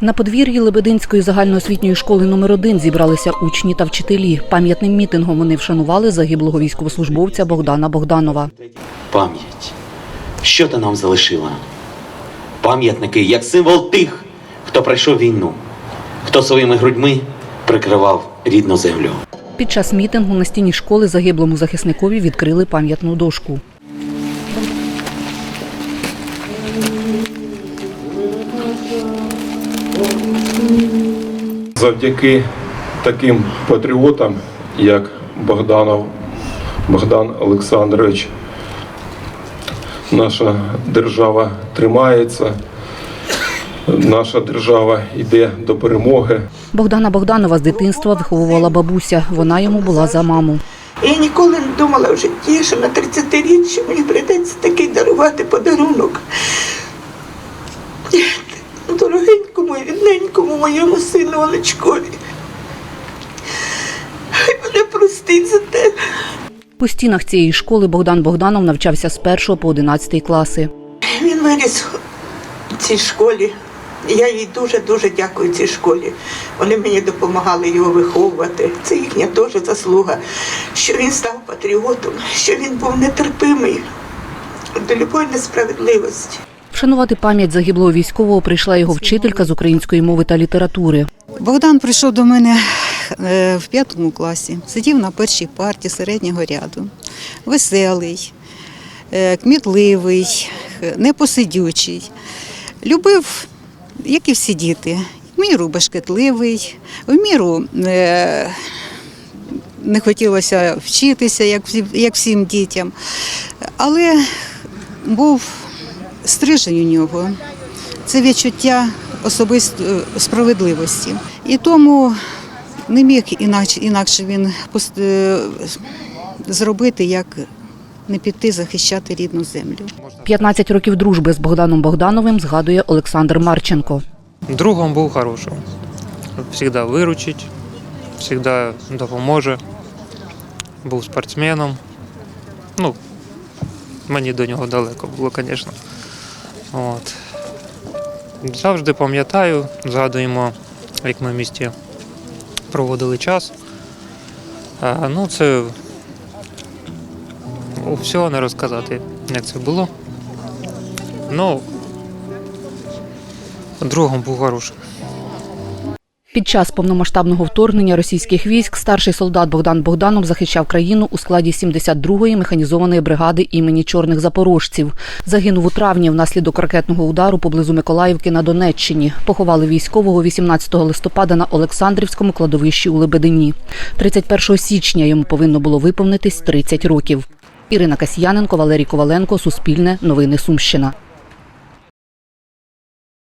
На подвір'ї Лебединської загальноосвітньої школи номер 1 зібралися учні та вчителі. Пам'ятним мітингом вони вшанували загиблого військовослужбовця Богдана Богданова. Пам'ять. Що ти нам залишила? Пам'ятники як символ тих, хто пройшов війну, хто своїми грудьми прикривав рідну землю. Під час мітингу на стіні школи загиблому захисникові відкрили пам'ятну дошку. Завдяки таким патріотам, як Богданов Богдан Олександрович, наша держава тримається, наша держава йде до перемоги. Богдана Богданова з дитинства виховувала бабуся. Вона йому була за маму. Я ніколи не думала в житті, що на 30-річчя мені прийдеться такий дарувати подарунок. Дорогенькому і рідненькому моєму сину Олечкові. Хай мене простить за те. У стінах цієї школи Богдан Богданов навчався з 1 по 11 класи. Він виріс в цій школі. Я їй дуже-дуже дякую цій школі. Вони мені допомагали його виховувати. Це їхня теж заслуга, що він став патріотом, що він був нетерпимий до любої несправедливості. Вшанувати пам'ять загиблого військового прийшла його вчителька з української мови та літератури. Богдан прийшов до мене е, в п'ятому класі, сидів на першій парті середнього ряду. Веселий, е, кмітливий, непосидючий. Любив, як і всі діти, в міру бешкетливий, в міру е, не хотілося вчитися, як всім дітям. Але був стрижень у нього це відчуття особистої справедливості. І тому не міг інакше, інакше він е, зробити, як не піти захищати рідну землю. 15 років дружби з Богданом Богдановим згадує Олександр Марченко. Другом був хорошим. Всегда виручить, всегда допоможе. Був спортсменом. Ну, мені до нього далеко було, звісно. От. Завжди пам'ятаю, згадуємо, як ми в місті проводили час. А, ну, це всього не розказати, як це було. Ну, другом був хорошим. Під час повномасштабного вторгнення російських військ старший солдат Богдан Богданов захищав країну у складі 72-ї механізованої бригади імені чорних запорожців. Загинув у травні внаслідок ракетного удару поблизу Миколаївки на Донеччині. Поховали військового 18 листопада на Олександрівському кладовищі у Лебедині. 31 січня йому повинно було виповнитись 30 років. Ірина Касьяненко, Валерій Коваленко, Суспільне, Новини Сумщина.